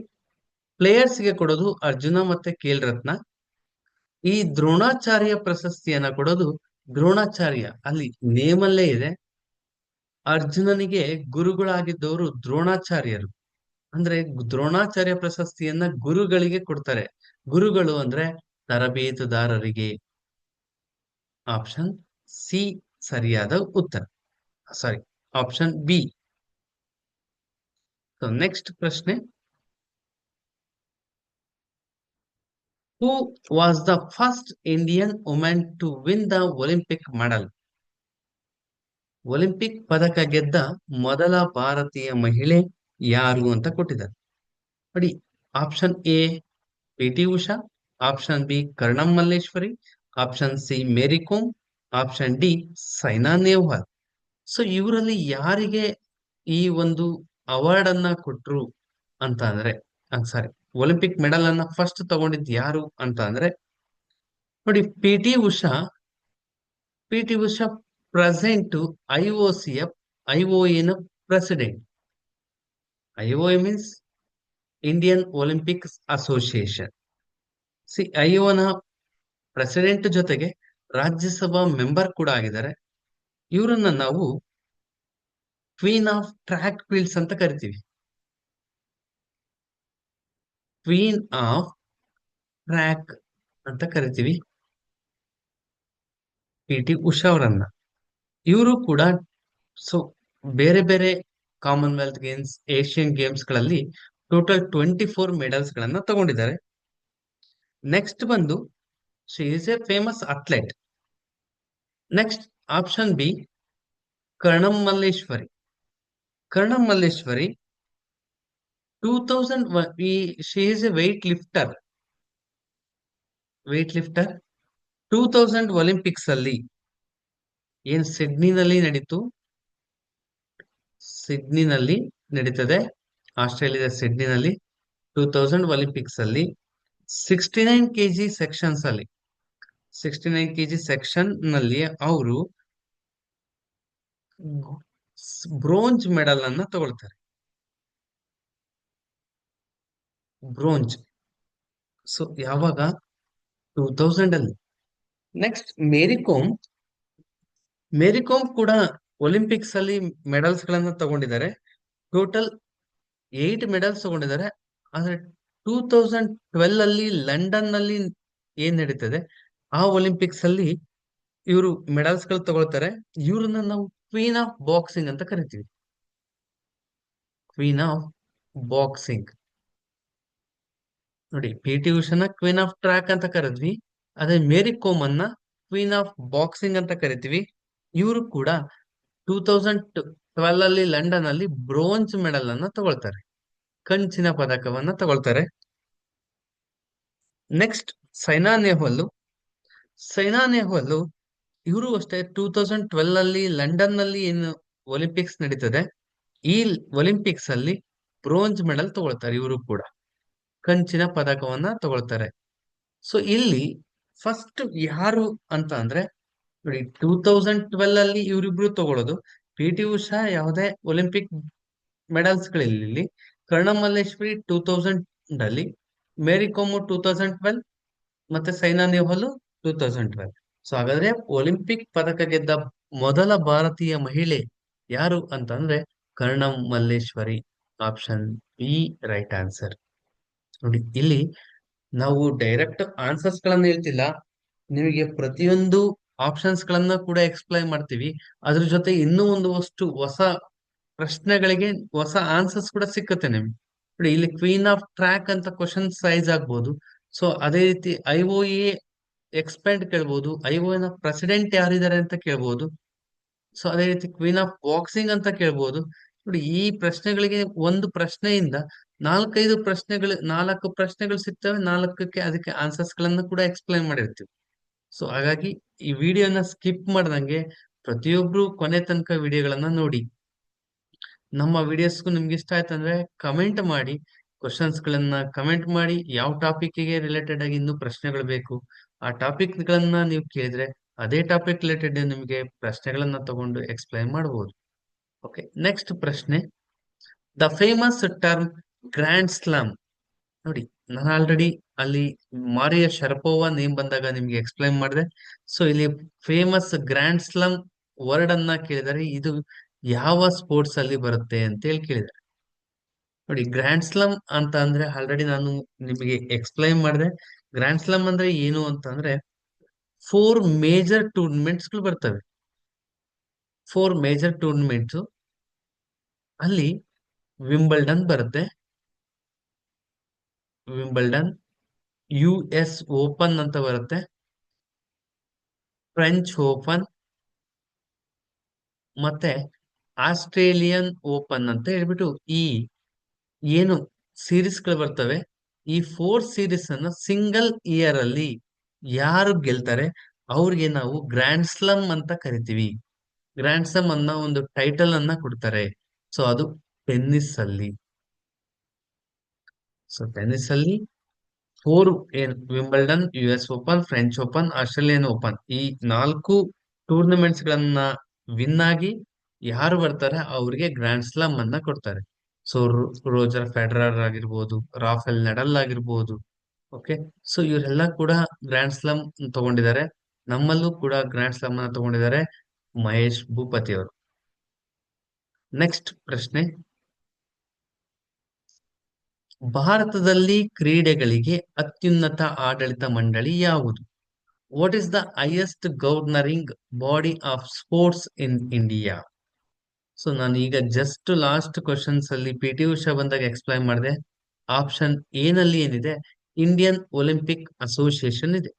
ಪ್ಲೇಯರ್ಸ್ಗೆ ಕೊಡೋದು ಅರ್ಜುನ ಮತ್ತೆ ಕೇಲ್ ರತ್ನ. ಈ ದ್ರೋಣಾಚಾರ್ಯ ಪ್ರಶಸ್ತಿಯನ್ನ ಕೊಡೋದು ದ್ರೋಣಾಚಾರ್ಯ ಅಲ್ಲಿ ನೇಮಲ್ಲೇ ಇದೆ. ಅರ್ಜುನನಿಗೆ ಗುರುಗಳಾಗಿದ್ದವರು ದ್ರೋಣಾಚಾರ್ಯರು. ಅಂದ್ರೆ ದ್ರೋಣಾಚಾರ್ಯ ಪ್ರಶಸ್ತಿಯನ್ನ ಗುರುಗಳಿಗೆ ಕೊಡ್ತಾರೆ. ಗುರುಗಳು ಅಂದ್ರೆ ತರಬೇತುದಾರರಿಗೆ. ಆಪ್ಷನ್ ಸಿ ಸರಿಯಾದ ಉತ್ತರ. Sorry, option B. ನೆಕ್ಸ್ಟ್ ಪ್ರಶ್ನೆ. Who was the first Indian women to win the Olympic medal? Olympic ಪದಕ ಗೆದ್ದ ಮೊದಲ ಭಾರತೀಯ ಮಹಿಳೆ ಯಾರು ಅಂತ ಕೊಟ್ಟಿದ್ದಾರೆ ನೋಡಿ option A P T Usha option B Karnam Malleswari option C Mary Kom option D Saina Nehwal so ಇವರಲ್ಲಿ ಯಾರಿಗೆ ಈ ಒಂದು ಅವಾರ್ಡ್ ಅನ್ನ ಕೊಟ್ರು ಅಂತ ಅಂದ್ರೆ ಸಾರಿ ಒಲಿಂಪಿಕ್ ಮೆಡಲ್ ಅನ್ನ ಫಸ್ಟ್ ತಗೊಂಡಿದ್ ಯಾರು ಅಂತ ಅಂದ್ರೆ, ನೋಡಿ P T Usha P T Usha present I O C I O ಎನ president I O A means Indian Olympics association C I ನ ಪ್ರೆಸಿಡೆಂಟ್ ಜೊತೆಗೆ ರಾಜ್ಯಸಭಾ ಮೆಂಬರ್ ಕೂಡ ಆಗಿದ್ದಾರೆ. ಇವರನ್ನ ನಾವು ಕ್ವೀನ್ ಆಫ್ ಟ್ರ್ಯಾಕ್ ಫೀಲ್ಡ್ಸ್ ಅಂತ ಕರಿತೀವಿ. ಕ್ವೀನ್ ಆಫ್ ಟ್ರ್ಯಾಕ್ ಅಂತ ಕರಿತೀವಿ. ಪಿ ಟಿ ಉಷಾ ಅವರನ್ನ. ಇವರು ಕೂಡ ಸೊ ಬೇರೆ ಬೇರೆ ಕಾಮನ್ವೆಲ್ತ್ ಗೇಮ್ಸ್ ಏಷ್ಯನ್ ಗೇಮ್ಸ್ಗಳಲ್ಲಿ ಟೋಟಲ್ ಟ್ವೆಂಟಿ ಫೋರ್ ಮೆಡಲ್ಸ್ ಗಳನ್ನ ತಗೊಂಡಿದ್ದಾರೆ. ನೆಕ್ಸ್ಟ್ ಬಂದು she is a famous athlete next option B Karnam Malleswari Karnam Malleswari two thousand she is a weightlifter weightlifter two thousand Olympics ಅಲ್ಲಿ ಏನ್ ಸಿಡ್ನಿನಲ್ಲಿ ನಡೀತು? ಸಿಡ್ನಿನಲ್ಲಿ ನಡೀತದೆ. ಆಸ್ಟ್ರೇಲಿಯಾದ ಸಿಡ್ನಿನಲ್ಲಿ ಟೂ ತೌಸಂಡ್ ಒಲಿಂಪಿಕ್ಸ್ ಅಲ್ಲಿ ಸಿಕ್ಸ್ಟಿ ನೈನ್ ಕೆಜಿ ಸೆಕ್ಷನ್ಸ್ ಅಲ್ಲಿ. ಸಿಕ್ಸ್ಟಿ ನೈನ್ ಕೆಜಿ ಸೆಕ್ಷನ್ನಲ್ಲಿ ಅವರು ಬ್ರೋಂಜ್ ಮೆಡಲ್ ಅನ್ನ ತಗೊಳ್ತಾರೆ. ಬ್ರೋಂಜ್. ಸೊ ಯಾವಾಗ? ಟೂ ತೌಸಂಡ್ ಅಲ್ಲಿ. ನೆಕ್ಸ್ಟ್ ಮೇರಿ ಕೋಮ್ ಮೇರಿ ಕೋಮ್ ಕೂಡ ಒಲಿಂಪಿಕ್ಸ್ ಅಲ್ಲಿ ಮೆಡಲ್ಸ್ ಗಳನ್ನ ತಗೊಂಡಿದ್ದಾರೆ. ಟೋಟಲ್ ಏಟ್ ಮೆಡಲ್ಸ್ ತಗೊಂಡಿದ್ದಾರೆ. ಆದ್ರೆ ಟೂ ತೌಸಂಡ್ ಟ್ವೆಲ್ ಅಲ್ಲಿ ಲಂಡನ್ನಲ್ಲಿ ಏನ್ ನಡೀತದೆ? ಆ ಒಲಿಂಪಿಕ್ಸ್ ಅಲ್ಲಿ ಇವರು ಮೆಡಲ್ಸ್ಗಳು ತಗೊಳ್ತಾರೆ. ಇವ್ರನ್ನ ನಾವು ಕ್ವೀನ್ ಆಫ್ ಬಾಕ್ಸಿಂಗ್ ಅಂತ ಕರಿತೀವಿ. ಕ್ವೀನ್ ಆಫ್ ಬಾಕ್ಸಿಂಗ್ ನೋಡಿ ಪಿ ಟಿ ಉಷಾನ ಕ್ವೀನ್ ಆಫ್ ಟ್ರ್ಯಾಕ್ ಅಂತ ಕರೆದ್ವಿ. ಅದೇ ಮೇರಿ ಕೋಮ್ ಅನ್ನ ಕ್ವೀನ್ ಆಫ್ ಬಾಕ್ಸಿಂಗ್ ಅಂತ ಕರಿತೀವಿ. ಇವರು ಕೂಡ ಟೂ ತೌಸಂಡ್ ಟ್ವೆಲ್ ಅಲ್ಲಿ ಲಂಡನ್ ಅಲ್ಲಿ ಬ್ರೋಂಜ್ ಮೆಡಲ್ ಅನ್ನ ತಗೊಳ್ತಾರೆ. ಕಂಚಿನ ಪದಕವನ್ನ ತಗೊಳ್ತಾರೆ. ನೆಕ್ಸ್ಟ್ ಸೈನಾ ನೆಹ್ವಾಲ್ ಸೈನಾ ನೆಹ್ವಾಲ್ ಇವರು ಅಷ್ಟೇ ಟೂ ತೌಸಂಡ್ ಟ್ವೆಲ್ ಅಲ್ಲಿ ಲಂಡನ್ನಲ್ಲಿ ಏನು ಒಲಿಂಪಿಕ್ಸ್ ನಡೀತದೆ, ಈ ಒಲಿಂಪಿಕ್ಸ್ ಅಲ್ಲಿ ಬ್ರೋಂಜ್ ಮೆಡಲ್ ತಗೊಳ್ತಾರೆ ಇವರು ಕೂಡ. ಕಂಚಿನ ಪದಕವನ್ನ ತಗೊಳ್ತಾರೆ. ಸೊ ಇಲ್ಲಿ ಫಸ್ಟ್ ಯಾರು ಅಂತ ಅಂದ್ರೆ, ನೋಡಿ ಟೂ ತೌಸಂಡ್ ಟ್ವೆಲ್ ಅಲ್ಲಿ ಇವರಿಬ್ರು ತಗೊಳ್ಳೋದು. ಪಿ ಟಿ ಉಷಾ ಯಾವುದೇ ಒಲಿಂಪಿಕ್ ಮೆಡಲ್ಸ್ ಗಳಿಲ್ಲಿ ಕರ್ಣ ಮಲ್ಲೇಶ್ವರಿ ಟೂ ತೌಸಂಡ್ ಅಲ್ಲಿ, Mary Kom two thousand twelve ಮತ್ತೆ Saina Nehwal two thousand twelve so ಹಾಗಾದ್ರೆ ಒಲಿಂಪಿಕ್ ಪದಕ ಗೆದ್ದ ಮೊದಲ ಭಾರತೀಯ ಮಹಿಳೆ ಯಾರು ಅಂತಂದ್ರೆ Karnam Malleswari option B right answer ನೋಡಿ, ಇಲ್ಲಿ ನಾವು ಡೈರೆಕ್ಟ್ ಆನ್ಸರ್ಸ್ ಗಳನ್ನ ಹೇಳ್ತಿಲ್ಲ. ನಿಮಗೆ ಪ್ರತಿಯೊಂದು ಆಪ್ಷನ್ಸ್ ಗಳನ್ನ ಕೂಡ ಎಕ್ಸ್ಪ್ಲೈನ್ ಮಾಡ್ತೀವಿ. ಅದ್ರ ಜೊತೆ ಇನ್ನೂ ಒಂದು ವಸ್ತು, ಹೊಸ ಪ್ರಶ್ನೆಗಳಿಗೆ ಹೊಸ ಆನ್ಸರ್ಸ್ ಕೂಡ ಸಿಕ್ಕುತ್ತೆ ನಿಮ್ಗೆ. ನೋಡಿ, ಇಲ್ಲಿ ಕ್ವೀನ್ ಆಫ್ ಟ್ರ್ಯಾಕ್ ಅಂತ ಕ್ವಶನ್ ಸೈಜ್ ಆಗ್ಬೋದು. ಸೊ ಅದೇ ರೀತಿ ಐ ಒ ಎ ಎಕ್ಸ್ಪೆಂಡ್ ಕೇಳ್ಬೋದು. ಐ ಒ ನ ಪ್ರೆಸಿಡೆಂಟ್ ಯಾರಿದ್ದಾರೆ ಅಂತ ಕೇಳ್ಬೋದು. ಸೊ ಅದೇ ರೀತಿ ಕ್ವೀನ್ ಆಫ್ ಬಾಕ್ಸಿಂಗ್ ಅಂತ ಕೇಳ್ಬೋದು. ನೋಡಿ, ಈ ಪ್ರಶ್ನೆಗಳಿಗೆ ಒಂದು ಪ್ರಶ್ನೆಯಿಂದ ನಾಲ್ಕೈದು ಪ್ರಶ್ನೆಗಳು, ನಾಲ್ಕು ಪ್ರಶ್ನೆಗಳು ಸಿಗ್ತವೆ, ನಾಲ್ಕಕ್ಕೆ ಅದಕ್ಕೆ ಆನ್ಸರ್ಸ್ ಗಳನ್ನ ಕೂಡ ಎಕ್ಸ್ಪ್ಲೈನ್ ಮಾಡಿರ್ತೀವಿ. ಸೊ ಹಾಗಾಗಿ ಈ ವಿಡಿಯೋನ ಸ್ಕಿಪ್ ಮಾಡ್ದಂಗೆ ಪ್ರತಿಯೊಬ್ರು ಕೊನೆ ತನಕ ವಿಡಿಯೋಗಳನ್ನ ನೋಡಿ. ನಮ್ಮ ವಿಡಿಯೋಸ್ಗೂ ನಿಮ್ಗೆ ಇಷ್ಟ ಆಯ್ತು ಅಂದ್ರೆ ಕಮೆಂಟ್ ಮಾಡಿ ಕ್ವಶನ್ಸ್ ಗಳನ್ನ ಕಮೆಂಟ್ ಮಾಡಿ, ಯಾವ ಟಾಪಿಕ್ಗೆ ರಿಲೇಟೆಡ್ ಆಗಿ ಇನ್ನೂ ಪ್ರಶ್ನೆಗಳು ಬೇಕು, ಆ ಟಾಪಿಕ್ ಗಳನ್ನ ನೀವು ಕೇಳಿದ್ರೆ ಅದೇ ಟಾಪಿಕ್ ರಿಲೇಟೆಡ್ ನಿಮಗೆ ಪ್ರಶ್ನೆಗಳನ್ನ ತಗೊಂಡು ಎಕ್ಸ್ಪ್ಲೈನ್ ಮಾಡಬಹುದು ಓಕೆ ನೆಕ್ಸ್ಟ್ ಪ್ರಶ್ನೆ. The famous term grand slam ನೋಡಿ, ನಾನು ಆಲ್ರೆಡಿ ಅಲ್ಲಿ ಮಾರಿಯ ಶರಪೋವಾ ನೇಮ್ ಬಂದಾಗ ನಿಮ್ಗೆ ಎಕ್ಸ್ಪ್ಲೈನ್ ಮಾಡಿದೆ. ಸೊ ಇಲ್ಲಿ ಫೇಮಸ್ ಗ್ರ್ಯಾಂಡ್ ಸ್ಲಮ್ ವರ್ಡ್ ಅನ್ನ ಕೇಳಿದರೆ. ಇದು ಯಾವ ಸ್ಪೋರ್ಟ್ಸ್ ಅಲ್ಲಿ ಬರುತ್ತೆ ಅಂತ ಹೇಳಿ ಕೇಳಿದ್ದಾರೆ ನೋಡಿ ಗ್ರ್ಯಾಂಡ್ ಸ್ಲಮ್ ಅಂತ ಅಂದ್ರೆ ಆಲ್ರೆಡಿ ನಾನು ನಿಮಗೆ ಎಕ್ಸ್ಪ್ಲೈನ್ ಮಾಡಿದೆ. ಗ್ರ್ಯಾಂಡ್ ಸ್ಲಮ್ ಅಂದ್ರೆ ಏನು ಅಂತ ಅಂದ್ರೆ ಫೋರ್ ಮೇಜರ್ ಟೂರ್ನಮೆಂಟ್ಸ್ಗಳು ಬರ್ತವೆ. ಫೋರ್ ಮೇಜರ್ ಟೂರ್ನಮೆಂಟ್ಸ್ ಅಲ್ಲಿ ವಿಂಬಲ್ಡನ್ ಬರುತ್ತೆ. ವಿಂಬಲ್ಡನ್ ಯು ಎಸ್ ಓಪನ್ ಅಂತ ಬರುತ್ತೆ. ಫ್ರೆಂಚ್ ಓಪನ್ ಮತ್ತೆ ಆಸ್ಟ್ರೇಲಿಯನ್ ಓಪನ್ ಅಂತ ಹೇಳ್ಬಿಟ್ಟು ಈ ಏನು ಸೀರೀಸ್ಗಳು ಬರ್ತವೆ. ಈ ಫೋರ್ ಸೀರೀಸ್ ಅನ್ನ ಸಿಂಗಲ್ ಇಯರ್ ಅಲ್ಲಿ ಯಾರು ಗೆಲ್ತಾರೆ? ಅವ್ರಿಗೆ ನಾವು ಗ್ರ್ಯಾಂಡ್ ಸ್ಲಮ್ ಅಂತ ಕರಿತೀವಿ. ಗ್ರ್ಯಾಂಡ್ ಸ್ಲಮ್ ಅನ್ನ ಒಂದು ಟೈಟಲ್ ಅನ್ನ ಕೊಡ್ತಾರೆ. ಸೊ ಅದು ಟೆನ್ನಿಸ್ ಅಲ್ಲಿ. ಸೊ ಟೆನಿಸ್ ಅಲ್ಲಿ ಫೋರ್ ಏನ್ Wimbledon U S open French open Australian open ಈ ನಾಲ್ಕು ಟೂರ್ನಮೆಂಟ್ಸ್ ಗಳನ್ನ ವಿನ್ ಆಗಿ ಯಾರು ಬರ್ತಾರೆ? ಅವ್ರಿಗೆ ಗ್ರ್ಯಾಂಡ್ ಸ್ಲಾಮ್ ಅನ್ನ ಕೊಡ್ತಾರೆ. ಸೊ ರೋಜರ್ ಫೆಡರರ್ ಆಗಿರ್ಬೋದು, ರಾಫೆಲ್ ನಡಲ್ ಆಗಿರ್ಬೋದು ಓಕೆ ಸೊ ಇವರೆಲ್ಲ ಕೂಡ ಗ್ರ್ಯಾಂಡ್ ಸ್ಲಾಮ್ ತಗೊಂಡಿದ್ದಾರೆ. ನಮ್ಮಲ್ಲೂ ಕೂಡ ಗ್ರ್ಯಾಂಡ್ ಸ್ಲಾಮ್ ಅನ್ನ ತಗೊಂಡಿದ್ದಾರೆ ಮಹೇಶ್ ಭೂಪತಿ ಅವರು ನೆಕ್ಸ್ಟ್ ಪ್ರಶ್ನೆ. ಭಾರತದಲ್ಲಿ ಕ್ರೀಡೆಗಳಿಗೆ ಅತ್ಯುನ್ನತ ಆಡಳಿತ ಮಂಡಳಿ ಯಾವುದು? What is the highest governing body of sports in India so ನಾನು ಈಗ ಜಸ್ಟ್ ಲಾಸ್ಟ್ ಕ್ವಶನ್ಸ್ ಅಲ್ಲಿ ಪಿ ಟಿ ಉಷಾ ಬಂದಾಗ ಎಕ್ಸ್ಪ್ಲೈನ್ ಮಾಡಿದೆ. ಆಪ್ಷನ್ ಎ ನಲ್ಲಿ ಏನಿದೆ? ಇಂಡಿಯನ್ ಒಲಿಂಪಿಕ್ ಅಸೋಸಿಯೇಷನ್ ಇದೆ.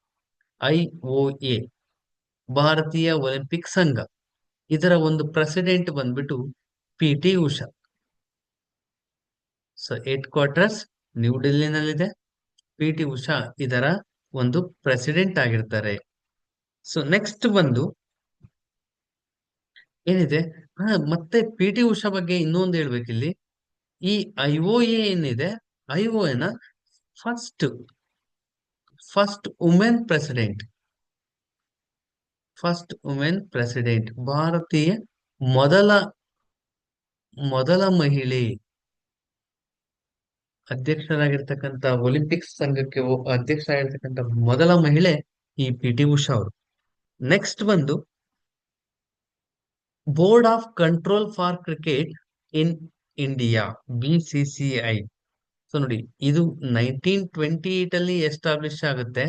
ಐ ಒ ಎ ಭಾರತೀಯ ಒಲಿಂಪಿಕ್ ಸಂಘ. ಇದರ ಒಂದು ಪ್ರೆಸಿಡೆಂಟ್ ಬಂದ್ಬಿಟ್ಟು P T Usha so headquarters new ಡೆಲ್ಲಿನಲ್ಲಿದೆ P T Usha ಇದರ ಒಂದು ಪ್ರೆಸಿಡೆಂಟ್ ಆಗಿರ್ತಾರೆ. ಸೊ ನೆಕ್ಸ್ಟ್ ಬಂದು ಏನಿದೆ? ಮತ್ತೆ ಪಿ ಟಿ ಉಷಾ ಬಗ್ಗೆ ಇನ್ನೊಂದು ಹೇಳ್ಬೇಕಿಲ್ಲಿ. ಈ ಐ ಒ ಎ ಏನಿದೆ? ಐ ಒ ಎನ first first women president first women president ಭಾರತೀಯ ಮೊದಲ ಮೊದಲ ಮಹಿಳೆ. ಅಧ್ಯಕ್ಷರಾಗಿರ್ತಕ್ಕಂಥ ಒಲಿಂಪಿಕ್ಸ್ ಸಂಘಕ್ಕೆ ಅಧ್ಯಕ್ಷ ಅಧ್ಯಕ್ಷರಾಗಿರ್ತಕ್ಕಂಥ ಮೊದಲ ಮಹಿಳೆ ಈ ಪಿ ಟಿ ಉಷಾ ಅವರು. ನೆಕ್ಸ್ಟ್ ಬಂದು board of control for cricket in India B C C I so ನೋಡಿ, ಇದು ನೈನ್ಟೀನ್ ಟ್ವೆಂಟಿ ಏಟ್ ಅಲ್ಲಿ ಎಸ್ಟಾಬ್ಲಿಷ್ ಆಗುತ್ತೆ.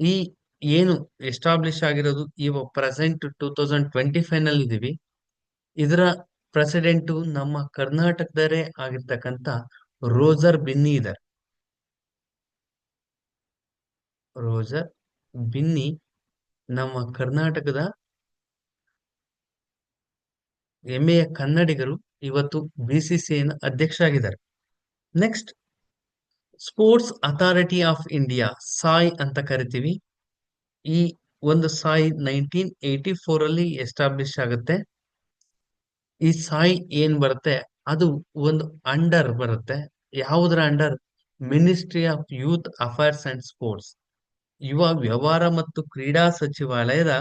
ಈ ಏನು ಎಸ್ಟಾಬ್ಲಿಷ್ ಆಗಿರೋದು ಈ ಪ್ರೆಸೆಂಟ್ ಟೂ ತೌಸಂಡ್ ಟ್ವೆಂಟಿ ಫೈವ್ನಲ್ಲಿ ಇದೀವಿ ಇದರ ಪ್ರೆಸಿಡೆಂಟ್ ನಮ್ಮ ಕರ್ನಾಟಕದರೇ ಆಗಿರ್ತಕ್ಕಂಥ ರೋಜರ್ ಬಿನ್ನಿ ಇದ್ದಾರೆ. ರೋಜರ್ ಬಿನ್ನಿ ನಮ್ಮ ಕರ್ನಾಟಕದ ಹೆಮ್ಮೆಯ ಕನ್ನಡಿಗರು ಇವತ್ತು ಬಿಸಿಸಿಐನ ಅಧ್ಯಕ್ಷರಾಗಿದ್ದಾರೆ. Next sports authority of India SAI ಅಂತ ಕರಿತೀವಿ. ಈ ಒಂದು ಸಾಯ್ ನೈನ್ಟೀನ್ ಏಯ್ಟಿ ಫೋರ್ ಅಲ್ಲಿ ಎಸ್ಟಾಬ್ಲಿಷ್ ಆಗುತ್ತೆ. ಈ ಸಾಯಿ ಏನ್ ಬರುತ್ತೆ? ಅದು ಒಂದು ಅಂಡರ್ ಬರುತ್ತೆ. ಯಾವುದರ under? Ministry of youth affairs and sports ಯುವ ವ್ಯವಹಾರ ಮತ್ತು ಕ್ರೀಡಾ ಸಚಿವಾಲಯದ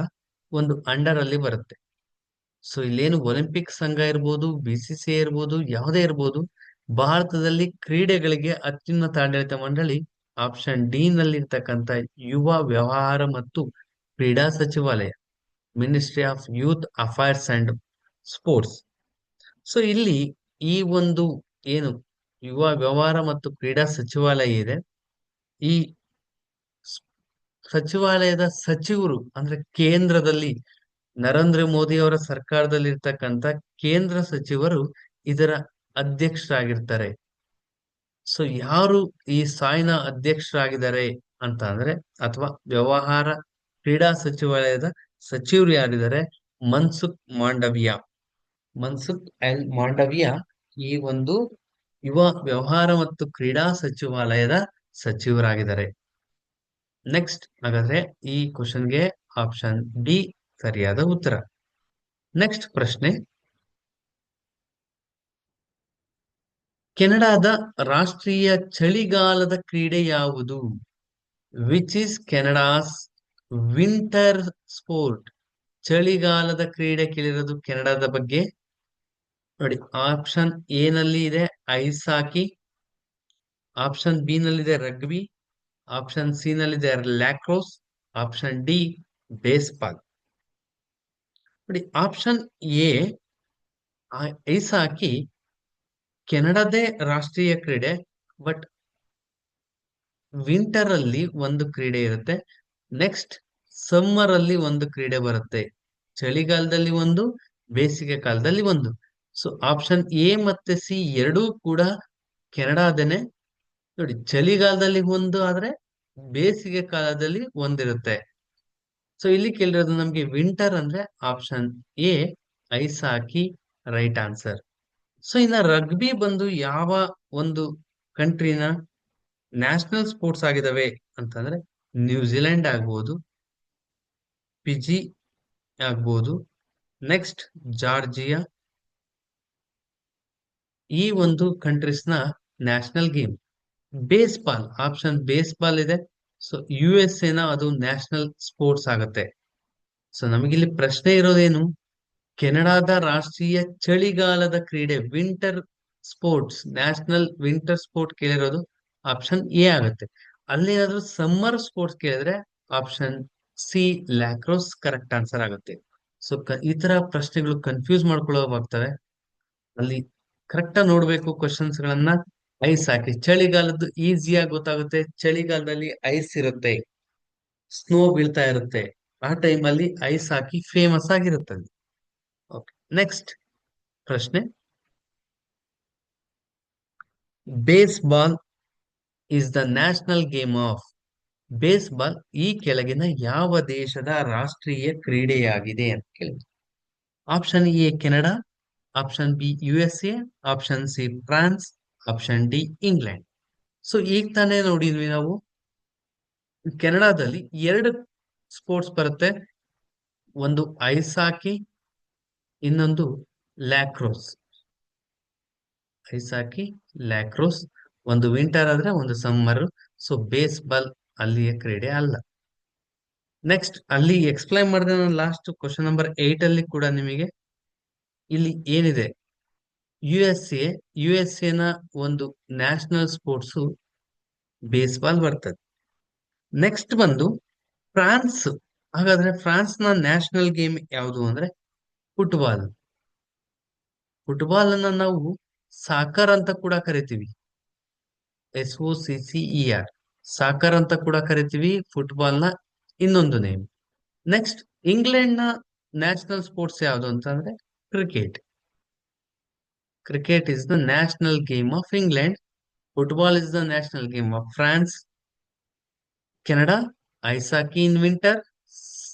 ಒಂದು ಅಂಡರ್ ಅಲ್ಲಿ ಬರುತ್ತೆ. ಸೊ ಇಲ್ಲೇನು ಒಲಿಂಪಿಕ್ ಸಂಘ ಇರ್ಬೋದು ಬಿಸಿಸಿ ಇರ್ಬೋದು, ಯಾವುದೇ ಇರ್ಬೋದು, ಭಾರತದಲ್ಲಿ ಕ್ರೀಡೆಗಳಿಗೆ ಅತ್ಯುನ್ನತ ಆಡಳಿತ ಮಂಡಳಿ ಆಪ್ಷನ್ ಡಿ ನಲ್ಲಿರ್ತಕ್ಕಂಥ ಯುವ ವ್ಯವಹಾರ ಮತ್ತು ಕ್ರೀಡಾ ಸಚಿವಾಲಯ. Ministry of youth affairs and sports so ಇಲ್ಲಿ ಈ ಒಂದು ಏನು ಯುವ ವ್ಯವಹಾರ ಮತ್ತು ಕ್ರೀಡಾ ಸಚಿವಾಲಯ ಇದೆ. ಈ ಸಚಿವಾಲಯದ ಸಚಿವರು ಅಂದ್ರೆ ಕೇಂದ್ರದಲ್ಲಿ ನರೇಂದ್ರ ಮೋದಿ ಅವರ ಸರ್ಕಾರದಲ್ಲಿ ಇರ್ತಕ್ಕಂಥ ಕೇಂದ್ರ ಸಚಿವರು ಇದರ ಅಧ್ಯಕ್ಷರಾಗಿರ್ತಾರೆ. ಸೊ ಯಾರು ಈ ಸಾಯ್ನ ಅಧ್ಯಕ್ಷರಾಗಿದ್ದಾರೆ ಅಂತ ಅಂದ್ರೆ ಅಥವಾ ವ್ಯವಹಾರ ಕ್ರೀಡಾ ಸಚಿವಾಲಯದ ಸಚಿವರು ಯಾರಿದ್ದಾರೆ? ಮನ್ಸುಖ್ ಮಾಂಡವಿಯಾ. ಮನ್ಸುಖ್ ಎಲ್ ಮಾಂಡವಿಯಾ ಈ ಒಂದು ಯುವ ವ್ಯವಹಾರ ಮತ್ತು ಕ್ರೀಡಾ ಸಚಿವಾಲಯದ ಸಚಿವರಾಗಿದ್ದಾರೆ. ನೆಕ್ಸ್ಟ್ ಹಾಗಾದ್ರೆ ಈ ಕ್ವಶನ್ಗೆ ಆಪ್ಷನ್ ಡಿ ಸರಿಯಾದ ಉತ್ತರ. ನೆಕ್ಸ್ಟ್ ಪ್ರಶ್ನೆ. ಕೆನಡಾದ ರಾಷ್ಟ್ರೀಯ ಚಳಿಗಾಲದ ಕ್ರೀಡೆ ಯಾವುದು? Which is Canada's winter sport? ಚಳಿಗಾಲದ ಕ್ರೀಡೆ ಕೇಳಿರೋದು ಕೆನಡಾದ ಬಗ್ಗೆ? ನೋಡಿ ಆಪ್ಷನ್ ಎ ನಲ್ಲಿ ಇದೆ ಐಸ್ ಹಾಕಿ ಆಪ್ಷನ್ ಬಿ ನಲ್ಲಿದೆ ರಗ್ಬಿ ಆಪ್ಷನ್ ಸಿ ನಲ್ಲಿದೆ ಲ್ಯಾಕ್ರೋಸ್ ಆಪ್ಷನ್ ಡಿ ಬೇಸ್ಬಾಲ್ ನೋಡಿ ಆಪ್ಷನ್ ಎ ಐಸ್ ಹಾಕಿ ಕೆನಡಾದೇ ರಾಷ್ಟ್ರೀಯ ಕ್ರೀಡೆ ಬಟ್ ವಿಂಟರ್ ಅಲ್ಲಿ ಒಂದು ಕ್ರೀಡೆ ಇರುತ್ತೆ. ನೆಕ್ಸ್ಟ್ ಸಮ್ಮರ್ ಅಲ್ಲಿ ಒಂದು ಕ್ರೀಡೆ ಬರುತ್ತೆ. ಚಳಿಗಾಲದಲ್ಲಿ ಒಂದು, ಬೇಸಿಗೆ ಕಾಲದಲ್ಲಿ ಒಂದು. ಸೊ ಆಪ್ಷನ್ ಎ ಮತ್ತೆ ಸಿ ಎರಡೂ ಕೂಡ ಕೆನಡಾದೇನೆ. ನೋಡಿ, ಚಳಿಗಾಲದಲ್ಲಿ ಒಂದು, ಆದ್ರೆ ಬೇಸಿಗೆ ಕಾಲದಲ್ಲಿ ಒಂದಿರುತ್ತೆ. ಸೊ ಇಲ್ಲಿ ಕೇಳಿರೋದು ನಮ್ಗೆ ವಿಂಟರ್ ಅಂದ್ರೆ option A ice hockey right answer so ಇನ್ನ ರಗ್ಬಿ ಬಂದು ಯಾವ ಒಂದು ಕಂಟ್ರಿನ ನ್ಯಾಷನಲ್ ಸ್ಪೋರ್ಟ್ಸ್ ಆಗಿದಾವೆ ಅಂತಂದ್ರೆ ನ್ಯೂಜಿಲೆಂಡ್ ಆಗ್ಬೋದು ಪಿಜಿ ಆಗ್ಬೋದು ನೆಕ್ಸ್ಟ್ ಜಾರ್ಜಿಯಾ ಈ ಒಂದು ಕಂಟ್ರೀಸ್ನ national game baseball option baseball ಇದೆ. ಸೊ ಯು ಎಸ್ ಎನ ಅದು ನ್ಯಾಷನಲ್ ಸ್ಪೋರ್ಟ್ಸ್ ಆಗುತ್ತೆ. ಸೊ ನಮಗಿಲ್ಲಿ ಪ್ರಶ್ನೆ ಇರೋದೇನು? ಕೆನಡಾದ ರಾಷ್ಟ್ರೀಯ ಚಳಿಗಾಲದ ಕ್ರೀಡೆ winter sports national winter sport ಕೇಳಿರೋದು option A ಆಗುತ್ತೆ. ಅಲ್ಲೇನಾದ್ರೂ ಸಮ್ಮರ್ ಸ್ಪೋರ್ಟ್ಸ್ ಕೇಳಿದ್ರೆ option C lacrosse correct answer ಆಗುತ್ತೆ. ಸೊ ಈ ತರ ಪ್ರಶ್ನೆಗಳು ಕನ್ಫ್ಯೂಸ್ ಮಾಡ್ಕೊಳ್ಳೋವಾಗ್ತವೆ. ಅಲ್ಲಿ ಕರೆಕ್ಟ್ ನೋಡ್ಬೇಕು ಕ್ವಶನ್ಸ್ ಗಳನ್ನ ಐಸ್ ಹಾಕಿ. ಚಳಿಗಾಲದ್ದು ಈಸಿಯಾಗಿ ಗೊತ್ತಾಗುತ್ತೆ. ಚಳಿಗಾಲದಲ್ಲಿ ಐಸ್ ಇರುತ್ತೆ. ಸ್ನೋ ಬೀಳ್ತಾ ಇರುತ್ತೆ. ಆ ಟೈಮಲ್ಲಿ ಐಸ್ ಹಾಕಿ ಫೇಮಸ್ ಆಗಿರುತ್ತದೆ ಓಕೆ ನೆಕ್ಸ್ಟ್ ಪ್ರಶ್ನೆ. Baseball is the national game of baseball ಈ ಕೆಳಗಿನ ಯಾವ ದೇಶದ ರಾಷ್ಟ್ರೀಯ ಕ್ರೀಡೆಯಾಗಿದೆ ಅಂತ ಕೇಳಿದ್ರು. Option A Canada option B U S A option C France option D England so ಈಗ ತಾನೇ ನೋಡಿದ್ವಿ ನಾವು, ಕೆನಡಾದಲ್ಲಿ ಎರಡು ಸ್ಪೋರ್ಟ್ಸ್ ಬರುತ್ತೆ. ಒಂದು ಐಸ್ ಹಾಕಿ ಇನ್ನೊಂದು ಲ್ಯಾಕ್ರೋಸ್ ಐಸ್ ಹಾಕಿ ಲ್ಯಾಕ್ರೋಸ್ ಒಂದು ವಿಂಟರ್ ಆದ್ರೆ ಒಂದು ಸಮ್ಮರ್ ಸೊ ಬೇಸ್ ಬಾಲ್ ಅಲ್ಲಿಯ ಕ್ರೀಡೆ ಅಲ್ಲ. ನೆಕ್ಸ್ಟ್ ಅಲ್ಲಿ ಎಕ್ಸ್ಪ್ಲೈನ್ ಮಾಡಿದೆ ನಾನು ಲಾಸ್ಟ್ ಕ್ವಶನ್ ನಂಬರ್ ಏಟ್ ಅಲ್ಲಿ ಕೂಡ ನಿಮಗೆ. ಇಲ್ಲಿ ಏನಿದೆ? U S A U S ಎನ ಒಂದು ನ್ಯಾಷನಲ್ ಸ್ಪೋರ್ಟ್ಸ್ ಬೇಸ್ಬಾಲ್ ಬರ್ತದೆ. ನೆಕ್ಸ್ಟ್ ಬಂದು ಫ್ರಾನ್ಸ್ ಹಾಗಾದ್ರೆ ಫ್ರಾನ್ಸ್ನ ನ್ಯಾಷನಲ್ ಗೇಮ್ ಯಾವುದು ಅಂದ್ರೆ ಫುಟ್ಬಾಲ್ ಫುಟ್ಬಾಲ್ ಅನ್ನ ನಾವು ಸಾಕರ್ ಅಂತ ಕೂಡ ಕರಿತೀವಿ. S O C C E R soccer ಅಂತ ಕೂಡ ಕರಿತೀವಿ ಫುಟ್ಬಾಲ್ನ ಇನ್ನೊಂದು ನೇಮ್ ನೆಕ್ಸ್ಟ್ ಇಂಗ್ಲೆಂಡ್ನ ನ್ಯಾಷನಲ್ ಸ್ಪೋರ್ಟ್ಸ್ ಯಾವುದು ಅಂತಂದ್ರೆ cricket cricket is the national game of England football is the national game of France Canada ice hockey in winter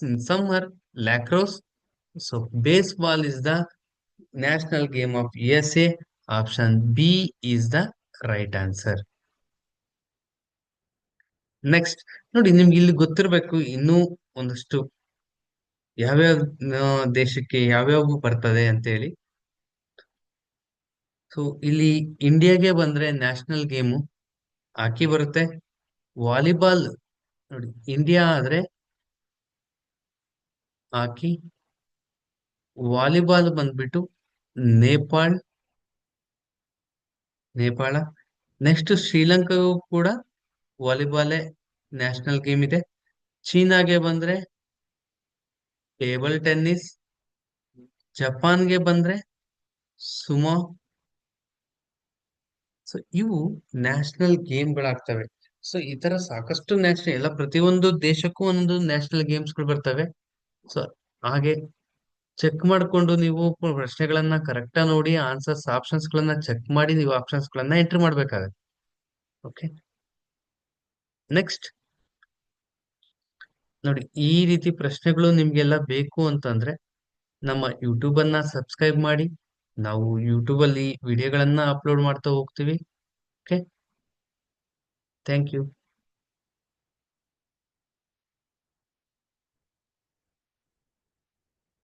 in summer lacrosse so baseball is the national game of U S A option B is the right answer next ನೋಡಿ ನಿಮ್ಗೆ ಇಲ್ಲಿ ಗೊತ್ತಿರಬೇಕು, ಇನ್ನೂ ಒಂದಷ್ಟು ಯಾವ್ಯಾವ ದೇಶಕ್ಕೆ ಯಾವ್ಯಾವ ಬರ್ತದೆ ಅಂತ ಹೇಳಿ ಸೊ ಇಲ್ಲಿ ಇಂಡಿಯಾಗೆ ಬಂದ್ರೆ ನ್ಯಾಷನಲ್ ಗೇಮು ಹಾಕಿ ಬರುತ್ತೆ. ವಾಲಿಬಾಲ್ ನೋಡಿ ಇಂಡಿಯಾ ಆದ್ರೆ ಹಾಕಿ ವಾಲಿಬಾಲ್ ಬಂದ್ಬಿಟ್ಟು ನೇಪಾಳ್, ನೇಪಾಳ. ನೆಕ್ಸ್ಟ್ ಶ್ರೀಲಂಕಾಗೂ ಕೂಡ ವಾಲಿಬಾಲೇ ನ್ಯಾಷನಲ್ ಗೇಮ್ ಇದೆ. ಚೀನಾಗೆ ಬಂದ್ರೆ ಟೇಬಲ್ ಟೆನ್ನಿಸ್, ಜಪಾನ್ಗೆ ಬಂದ್ರೆ ಸುಮೋ. ಸೊ ಇವು ನ್ಯಾಷನಲ್ ಗೇಮ್ಗಳಾಗ್ತವೆ. ಸೊ ಈ ತರ ಸಾಕಷ್ಟು ನ್ಯಾಷನಲ್, ಎಲ್ಲ ಪ್ರತಿಯೊಂದು ದೇಶಕ್ಕೂ ಒಂದೊಂದು ನ್ಯಾಷನಲ್ ಗೇಮ್ಸ್ಗಳು ಬರ್ತವೆ. ಸೊ ಹಾಗೆ ಚೆಕ್ ಮಾಡ್ಕೊಂಡು ನೀವು ಪ್ರಶ್ನೆಗಳನ್ನ ಕರೆಕ್ಟ್ ನೋಡಿ, ಆನ್ಸರ್ಸ್ ಆಪ್ಷನ್ಸ್ ಗಳನ್ನ ಚೆಕ್ ಮಾಡಿ, ನೀವು ಆಪ್ಷನ್ಸ್ ಗಳನ್ನ ಎಂಟ್ರಿ ಮಾಡ್ಬೇಕಾಗತ್ತೆ. ಓಕೆ ನೆಕ್ಸ್ಟ್ ನೋಡಿ, ಈ ರೀತಿ ಪ್ರಶ್ನೆಗಳು ನಿಮ್ಗೆಲ್ಲ ಬೇಕು ಅಂತಂದ್ರೆ ನಮ್ಮ ಯೂಟ್ಯೂಬ್ ಅನ್ನ ಸಬ್ಸ್ಕ್ರೈಬ್ ಮಾಡಿ. ನಾವು ಯೂಟ್ಯೂಬ್ ಅಲ್ಲಿ ವಿಡಿಯೋಗಳನ್ನ ಅಪ್ಲೋಡ್ ಮಾಡ್ತಾ ಹೋಗ್ತೀವಿ. ಓಕೆ? Thank you.